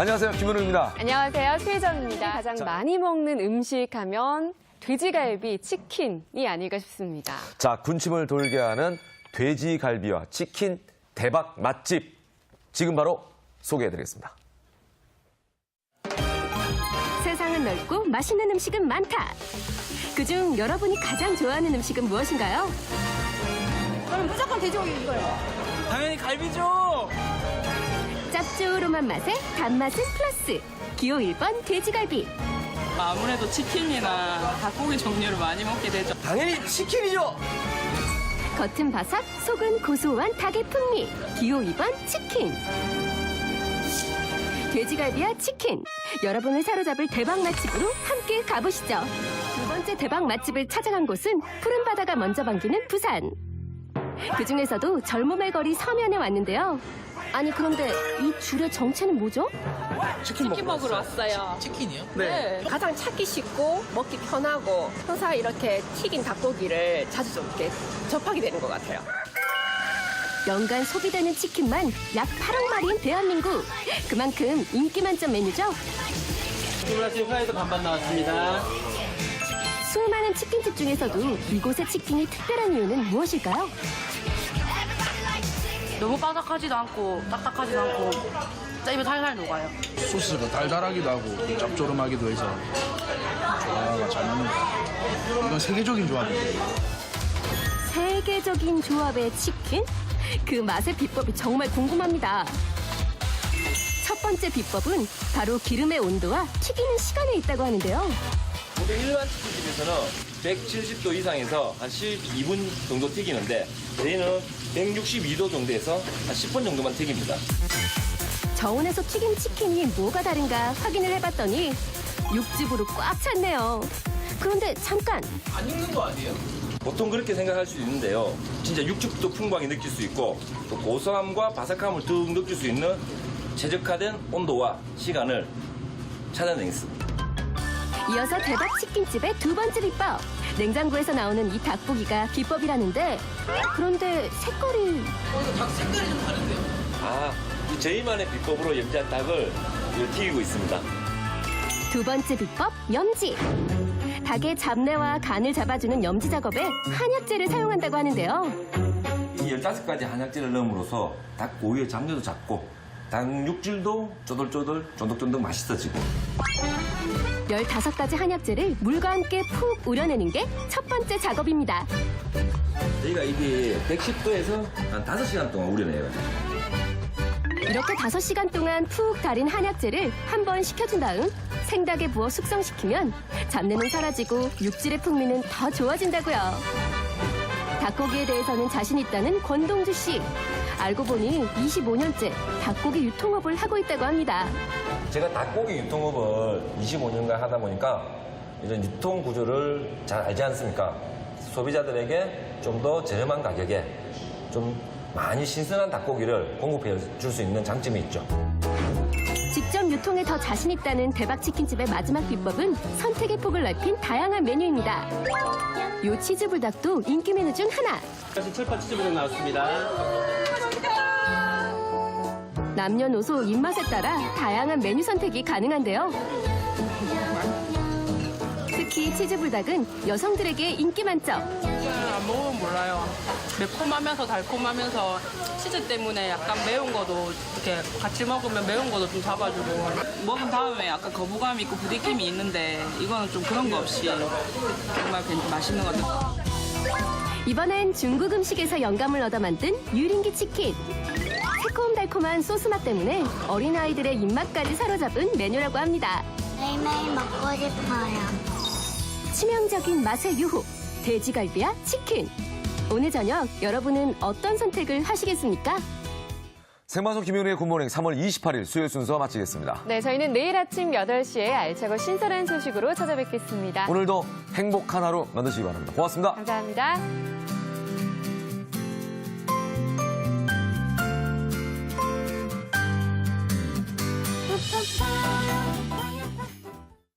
안녕하세요. 김은우입니다. 안녕하세요. 최혜정입니다. 가장 자. 많이 먹는 음식 하면 돼지갈비, 치킨이 아닐까 싶습니다. 자, 군침을 돌게 하는 돼지갈비와 치킨 대박 맛집. 지금 바로 소개해드리겠습니다. 세상은 넓고 맛있는 음식은 많다. 그중 여러분이 가장 좋아하는 음식은 무엇인가요? 저는 무조건 돼지고기 이거예요. 당연히 갈비죠. 짭조름한 맛에 단맛은 플러스. 기호 1번 돼지갈비. 아무래도 치킨이나 닭고기 종류를 많이 먹게 되죠. 당연히 치킨이죠. 겉은 바삭, 속은 고소한 닭의 풍미. 기호 2번 치킨. 돼지갈비와 치킨. 여러분을 사로잡을 대박 맛집으로 함께 가보시죠. 두 번째 대박 맛집을 찾아간 곳은 푸른 바다가 먼저 반기는 부산. 그 중에서도 젊음의 거리 서면에 왔는데요. 아니 그런데 이 줄의 정체는 뭐죠? 치킨 먹으러 왔어요. 치킨이요? 네. 가장 찾기 쉽고 먹기 편하고 항상 이렇게 튀긴 닭고기를 자주 좀 이렇게 접하게 되는 것 같아요. 연간 소비되는 치킨만 약 8억 마리인 대한민국. 그만큼 인기 만점 메뉴죠. 브라질 프라이드 반반 나왔습니다. 수많은 치킨집 중에서도 이곳의 치킨이 특별한 이유는 무엇일까요? 너무 바삭하지도 않고 딱딱하지도 않고 짜 입에 살살 녹아요. 소스가 달달하기도 하고 짭조름하기도 해서 조화가 잘 맞는 것 같아요. 이건 세계적인 조합이에요. 세계적인 조합의 치킨? 그 맛의 비법이 정말 궁금합니다. 첫 번째 비법은 바로 기름의 온도와 튀기는 시간에 있다고 하는데요. 보통 일반 치킨집에서는 170도 이상에서 한 12분 정도 튀기는데 저희는 162도 정도에서 한 10분 정도만 튀깁니다. 저온에서 튀긴 치킨이 뭐가 다른가 확인을 해봤더니 육즙으로 꽉 찼네요. 그런데 잠깐 안 익는 거 아니에요? 보통 그렇게 생각할 수 있는데요. 진짜 육즙도 풍부하게 느낄 수 있고 또 고소함과 바삭함을 더 느낄 수 있는 최적화된 온도와 시간을 찾아내겠습니다. 이어서 대박 치킨집의 두 번째 비법. 냉장고에서 나오는 이 닭고기가 비법이라는데 그런데 색깔이 아, 이 저희만의 비법으로 염지한 닭을 튀기고 있습니다. 두 번째 비법 염지. 닭의 잡내와 간을 잡아주는 염지 작업에 한약재를 사용한다고 하는데요. 이 15가지 한약재를 넣음으로써 닭 고유의 잡내도 잡고 닭 육질도 쪼들쪼들 쫀득쫀득 맛있어지고 15가지 한약재를 물과 함께 푹 우려내는 게 첫 번째 작업입니다. 저희가 이게 110도에서 한 5시간 동안 우려내요. 이렇게 5시간 동안 푹 달인 한약재를 한 번 식혀준 다음 생닭에 부어 숙성시키면 잡내는 사라지고 육질의 풍미는 더 좋아진다고요. 닭고기에 대해서는 자신 있다는 권동주 씨. 알고 보니 25년째 닭고기 유통업을 하고 있다고 합니다. 제가 닭고기 유통업을 25년간 하다 보니까 이런 유통 구조를 잘 알지 않습니까? 소비자들에게 좀 더 저렴한 가격에 좀 많이 신선한 닭고기를 공급해 줄 수 있는 장점이 있죠. 직접 유통에 더 자신 있다는 대박치킨집의 마지막 비법은 선택의 폭을 넓힌 다양한 메뉴입니다. 요 치즈 불닭도 인기 메뉴 중 하나. 철판 치즈burger 나왔습니다. 남녀노소 입맛에 따라 다양한 메뉴 선택이 가능한데요. 특히 치즈 불닭은 여성들에게 인기 만점. 안 먹으면 몰라요. 매콤하면서 달콤하면서 치즈 때문에 약간 매운 거도 이렇게 같이 먹으면 매운 거도 좀 잡아주고 먹은 다음에 약간 거부감이 있고 부딪힘이 있는데 이거는 좀 그런 거 없이 정말 괜- 맛있는 것 같아요. 이번엔 중국 음식에서 영감을 얻어 만든 유린기 치킨. 새콤달콤한 소스 맛 때문에 어린아이들의 입맛까지 사로잡은 메뉴라고 합니다. 매일매일 먹고 싶어요. 치명적인 맛의 유혹, 돼지갈비와 치킨. 오늘 저녁 여러분은 어떤 선택을 하시겠습니까? 생방송 김윤우의 굿모닝 3월 28일 수요일 순서 마치겠습니다. 네, 저희는 내일 아침 8시에 알차고 신선한 소식으로 찾아뵙겠습니다. 오늘도 행복한 하루 만드시기 바랍니다. 고맙습니다. 감사합니다.